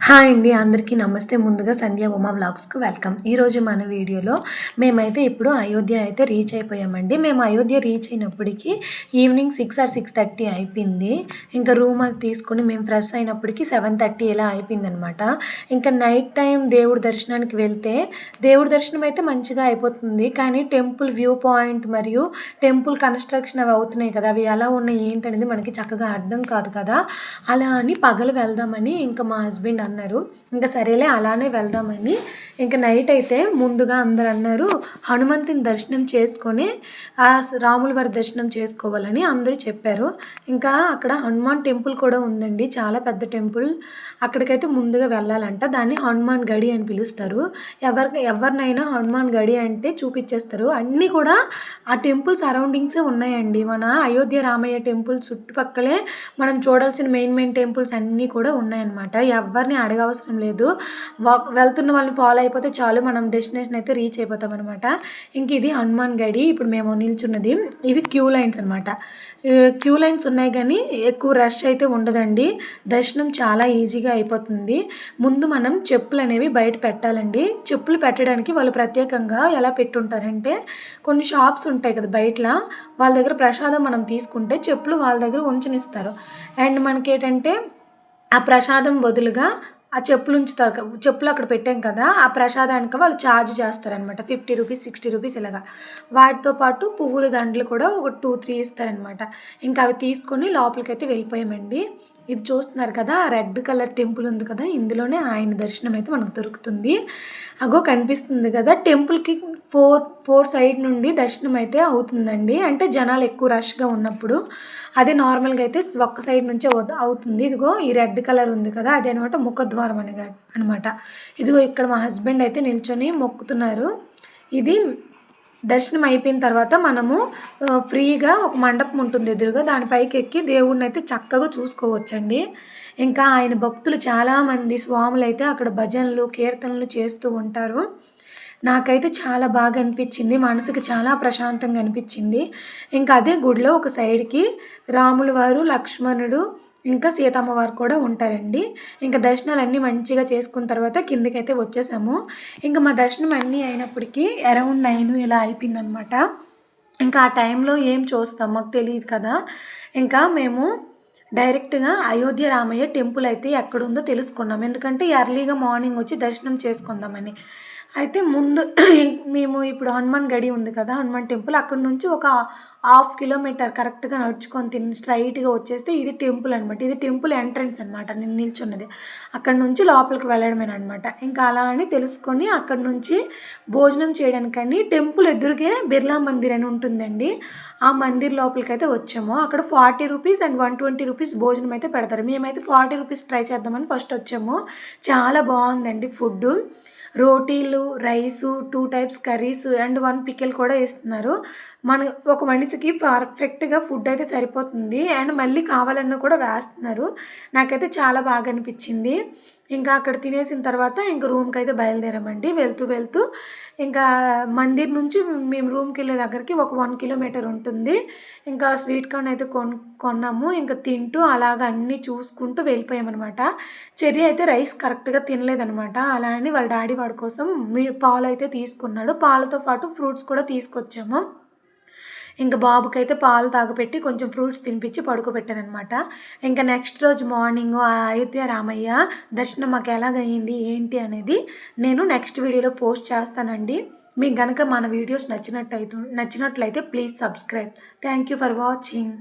Hi అండి అందరికీ నమస్తే. ముందుగా సంధ్యా ఉమా వ్లాగ్స్కు వెల్కమ్. ఈరోజు మన వీడియోలో మేమైతే ఇప్పుడు అయోధ్య అయితే రీచ్ అయిపోయామండి. మేము అయోధ్య రీచ్ అయినప్పటికీ evening six or six thirty అయిపోయింది. ఇంకా రూమ్ అది తీసుకొని మేము ఫ్రెష్ అయినప్పటికీ సెవెన్ థర్టీ ఇలా అయిపోయింది అనమాట ఇంకా నైట్ టైం దేవుడి దర్శనానికి వెళ్తే దేవుడి దర్శనం అయితే మంచిగా అయిపోతుంది. కానీ టెంపుల్ వ్యూ పాయింట్ మరియు టెంపుల్ కన్స్ట్రక్షన్ అవి అవుతున్నాయి కదా అవి ఎలా ఉన్నాయి ఏంటనేది మనకి చక్కగా అర్థం కాదు కదా. అలా అని పగలు వెళ్దామని ఇంకా మా హస్బెండ్ అన్నారు. ఇంకా సరేలే అలానే వెళ్దామని ఇంకా నైట్ అయితే ముందుగా అందరు అన్నారు హనుమంతుని దర్శనం చేసుకొని ఆ రాముల వారి దర్శనం చేసుకోవాలని అందరూ చెప్పారు. ఇంకా అక్కడ హనుమాన్ టెంపుల్ కూడా ఉందండి చాలా పెద్ద టెంపుల్. అక్కడికైతే ముందుగా వెళ్ళాలంట. దాన్ని హనుమాన్ గడి అని పిలుస్తారు. ఎవరి ఎవరినైనా హనుమాన్ గడి అంటే చూపించేస్తారు అన్నీ కూడా ఆ టెంపుల్ సరౌండింగ్సే ఉన్నాయండి. మన అయోధ్య రామయ్య టెంపుల్ చుట్టుపక్కలే మనం చూడాల్సిన మెయిన్ మెయిన్ టెంపుల్స్ అన్నీ కూడా ఉన్నాయన్నమాట. ఎవరిని అడగవసరం లేదు. వాక్ వెళ్తున్న వాళ్ళని ఫాలో అయిపోతే చాలు మనం డెస్టినేషన్ అయితే రీచ్ అయిపోతాం అనమాట ఇంక ఇది హనుమాన్ గడి. ఇప్పుడు మేము నిల్చున్నది ఇవి క్యూ లైన్స్ అనమాట క్యూ లైన్స్ ఉన్నాయి కానీ ఎక్కువ రష్ అయితే ఉండదండి. దర్శనం చాలా ఈజీగా అయిపోతుంది. ముందు మనం చెప్పులు అనేవి బయట పెట్టాలండి. చెప్పులు పెట్టడానికి వాళ్ళు ప్రత్యేకంగా ఎలా పెట్టుంటారంటే కొన్ని షాప్స్ ఉంటాయి కదా బయటలా వాళ్ళ దగ్గర ప్రసాదం మనం తీసుకుంటే చెప్పులు వాళ్ళ దగ్గర ఉంచనిస్తారు. అండ్ మనకేంటంటే ఆ ప్రసాదం బదులుగా ఆ చెప్పులు ఉంచుతారు చెప్పులు అక్కడ పెట్టాం కదా ఆ ప్రసాదానికి వాళ్ళు ఛార్జ్ చేస్తారనమాట ఫిఫ్టీ రూపీస్ సిక్స్టీ రూపీస్ ఇలాగా. వాటితో పాటు పువ్వుల దండలు కూడా ఒక టూ త్రీ ఇస్తారనమాట ఇంకా అవి తీసుకొని లోపలికైతే వెళ్ళిపోయామండి. ఇది చూస్తున్నారు కదా ఆ రెడ్ కలర్ టెంపుల్ ఉంది కదా ఇందులోనే ఆయన దర్శనం అయితే మనకు దొరుకుతుంది. అగో కనిపిస్తుంది కదా టెంపుల్కి ఫోర్ ఫోర్ సైడ్ నుండి దర్శనం అయితే అవుతుందండి. అంటే జనాలు ఎక్కువ రష్గా ఉన్నప్పుడు అదే నార్మల్గా అయితే ఒక్క సైడ్ నుంచే అవుతుంది. ఇదిగో ఈ రెడ్ కలర్ ఉంది కదా అదే అనమాట ముఖద్వారం అని అనమాట ఇదిగో ఇక్కడ మా హస్బెండ్ అయితే నిల్చొని మొక్కుతున్నారు. ఇది దర్శనం అయిపోయిన తర్వాత మనము ఫ్రీగా ఒక మండపం ఉంటుంది ఎదురుగా దానిపైకి ఎక్కి దేవుడిని అయితే చక్కగా చూసుకోవచ్చండి. ఇంకా ఆయన భక్తులు చాలామంది స్వాములు అయితే అక్కడ భజనలు కీర్తనలు చేస్తూ ఉంటారు. నాకైతే చాలా బాగా అనిపించింది మనసుకి చాలా ప్రశాంతంగా అనిపించింది. ఇంకా అదే గుడిలో ఒక సైడ్కి రాములు వారు లక్ష్మణుడు ఇంకా సీతమ్మ వారు కూడా ఉంటారండి. ఇంకా దర్శనాలు అన్నీ మంచిగా చేసుకున్న తర్వాత కిందకైతే వచ్చేసాము. ఇంకా మా దర్శనం అన్నీ అయినప్పటికీ అరౌండ్ నైన్ ఇలా అయిపోయిందనమాట. ఇంకా ఆ టైంలో ఏం చూస్తాం మాకు తెలియదు కదా. ఇంకా మేము డైరెక్ట్గా అయోధ్య రామయ్య టెంపుల్ అయితే ఎక్కడుందో తెలుసుకున్నాం. ఎందుకంటే ఎర్లీగా మార్నింగ్ వచ్చి దర్శనం చేసుకుందామని. అయితే ముందు మేము ఇప్పుడు హనుమాన్ గడి ఉంది కదా హనుమాన్ టెంపుల్ అక్కడ నుంచి ఒక హాఫ్ కిలోమీటర్ కరెక్ట్గా నడుచుకొని తిని స్ట్రైట్గా వచ్చేస్తే ఇది టెంపుల్ అనమాట ఇది టెంపుల్ ఎంట్రన్స్ అనమాట నేను నిల్చున్నది. అక్కడ నుంచి లోపలికి వెళ్ళడమేనమాట ఇంకా అలా అని తెలుసుకొని అక్కడ నుంచి భోజనం చేయడానికని టెంపుల్ ఎదురుగే బిర్లా మందిర్ అని ఉంటుందండి. ఆ మందిర్ లోపలికి అయితే వచ్చాము. అక్కడ forty rupees and one twenty rupees భోజనం అయితే పెడతారు. మేమైతే ఫార్టీ రూపీస్ ట్రై చేద్దామని ఫస్ట్ వచ్చాము. చాలా బాగుందండి food రోటీలు rice two types curries and one pickle కూడా ఇస్తున్నారు మన ఒక మనిషికి పర్ఫెక్ట్గా ఫుడ్ అయితే సరిపోతుంది. అండ్ మళ్ళీ కావాలన్నా కూడా వేస్తున్నారు. నాకైతే చాలా బాగా అనిపించింది. ఇంకా అక్కడ తినేసిన తర్వాత ఇంక రూమ్కి అయితే బయలుదేరామండి. వెళ్తూ వెళ్తూ ఇంకా మందిర్ నుంచి మేము రూమ్కి వెళ్ళే దగ్గరికి ఒక వన్ కిలోమీటర్ ఉంటుంది. ఇంకా స్వీట్ కార్న్ అయితే కొన్ కొన్నాము. ఇంకా తింటూ అలాగ అన్నీ చూసుకుంటూ వెళ్ళిపోయామన్నమాట. చెర్రీ అయితే రైస్ కరెక్ట్గా తినలేదనమాట అలా అని వాళ్ళ డాడీ వాడి కోసం మీ పాలు అయితే తీసుకున్నాడు. పాలతో పాటు ఫ్రూట్స్ కూడా తీసుకొచ్చాము. ఇంకా బాబుకైతే పాలు తాగపెట్టి కొంచెం ఫ్రూట్స్ తినిపించి పడుకోబెట్టానమాట ఇంకా నెక్స్ట్ రోజు మార్నింగ్ అయోధ్య రామయ్య దర్శనం మాకు ఎలాగయ్యింది ఏంటి అనేది నేను నెక్స్ట్ వీడియోలో పోస్ట్ చేస్తానండి. మీకు కనుక మన వీడియోస్ నచ్చినట్టయితే నచ్చినట్లయితే please subscribe. Thank you for watching.